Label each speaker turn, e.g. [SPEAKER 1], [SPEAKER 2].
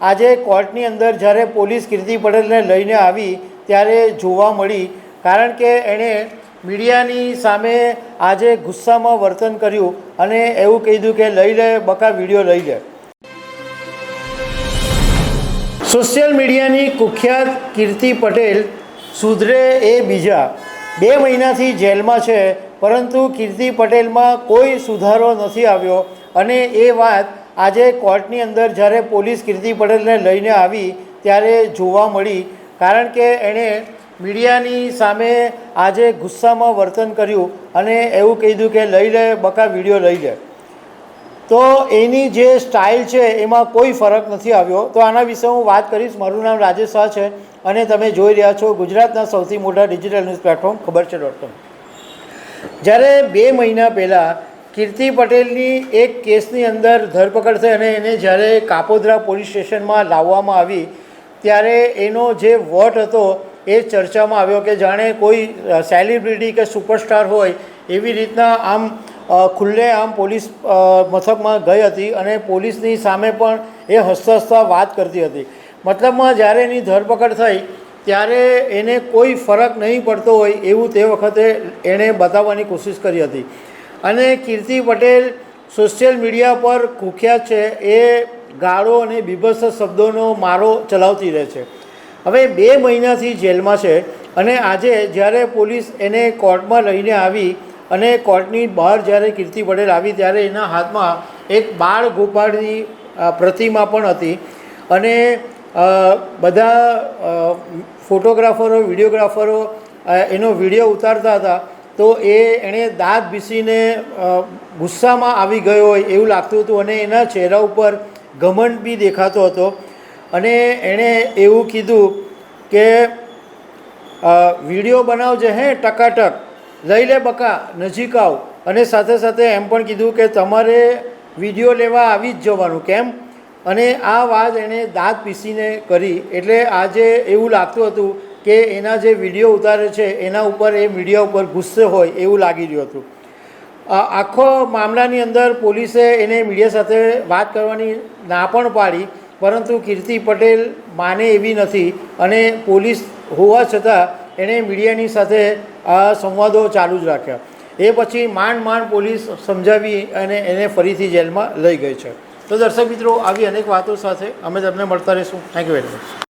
[SPEAKER 1] આજે કોર્ટની અંદર જ્યારે પોલીસ કીર્તિ પટેલને લઈને આવી, ત્યારે જોવા મળી, કારણ કે એણે મીડિયાની સામે આજે ગુસ્સામાં વર્તન કર્યું અને એવું કીધું કે લઈ લે, બકા વીડિયો લઈ લે. સોશિયલ મીડિયાની કુખ્યાત કીર્તિ પટેલ સુધરે એ બીજા. બે મહિનાથી જેલમાં છે, પરંતુ કીર્તિ પટેલમાં કોઈ સુધારો નથી આવ્યો અને એ વાત આજે કોર્ટની અંદર જ્યારે પોલીસ કીર્તિ પટેલને લઈને આવી, ત્યારે જોવા મળી, કારણ કે એણે મીડિયાની સામે આજે ગુસ્સામાં વર્તન કર્યું અને એવું કીધું કે લઈ લે, બકા વીડિયો લઈ લે. તો એની જે સ્ટાઇલ છે, એમાં કોઈ ફરક નથી આવ્યો. તો આના વિશે હું વાત કરીશ. મારું નામ રાજેશ શાહ છે અને તમે જોઈ રહ્યા છો ગુજરાતના સૌથી મોટા ડિજિટલ ન્યૂઝ પ્લેટફોર્મ, ખબર છે ડોટ કોમ જ્યારે બે મહિના પહેલાં કીર્તિ પટેલની એક કેસની અંદર ધરપકડ થઈ અને એને જ્યારે કાપોદ્રા પોલીસ સ્ટેશનમાં લાવવામાં આવી, ત્યારે એનો જે વોટ હતો એ ચર્ચામાં આવ્યો કે જાણે કોઈ સેલિબ્રિટી કે સુપરસ્ટાર હોય એવી રીતના આમ ખુલ્લે આમ પોલીસ મથકમાં ગઈ હતી અને પોલીસની સામે પણ એ હસતા હસતા વાત કરતી હતી. મતલબમાં જ્યારે એની ધરપકડ થઈ, ત્યારે એને કોઈ ફરક નહીં પડતો હોય એવું તે વખતે એણે બતાવવાની કોશિશ કરી હતી. અને કીર્તિ પટેલ સોશિયલ મીડિયા પર કુખ્યાત છે. એ ગાળો અને બીભત્સ શબ્દોનો મારો ચલાવતી રહે છે. હવે બે મહિનાથી જેલમાં છે અને આજે જ્યારે પોલીસ એને કોર્ટમાં લઈને આવી અને કોર્ટની બહાર જ્યારે કીર્તિ પટેલ આવી ત્યારે એના હાથમાં એક બાળ ગોપાળની પ્રતિમા પણ હતી. અને બધા ફોટોગ્રાફરો, વિડીયોગ્રાફરો એનો વીડિયો ઉતારતા હતા. તો એ એણે દાંત ભીસીને ગુસ્સામાં આવી ગયો હોય એવું લાગતું હતું અને એના ચહેરા ઉપર ઘમંડ બી દેખાતો હતો. અને એણે એવું કીધું કે વીડિયો બનાવજે હે, ટકાટક. લઈ લે બકા, નજીક આવ. અને સાથે સાથે એમ પણ કીધું કે, તમારે વીડિયો લેવા આવી જ જવાનું. કેમ? અને આ વાત એણે દાંત પીસીને કરી. એટલે આજે એવું લાગતું હતું કે એના જે વીડિયો ઉતારે છે, એના ઉપર એ મીડિયા ઉપર ગુસ્સે હોય એવું લાગી રહ્યું હતું. આખો મામલાની અંદર પોલીસે એને મીડિયા સાથે વાત કરવાની ના પણ પાડી, પરંતુ કીર્તિ પટેલ માને એવી નથી અને પોલીસ હોવા છતાં એણે મીડિયાની સાથે સંવાદો ચાલુ જ રાખ્યા. એ પછી માંડ માંડ પોલીસ સમજાવી અને એને ફરીથી જેલમાં લઈ ગઈ છે. તો દર્શક મિત્રો, આવી અનેક વાતો સાથે અમે તમને મળતા રહીશું. Thank you very much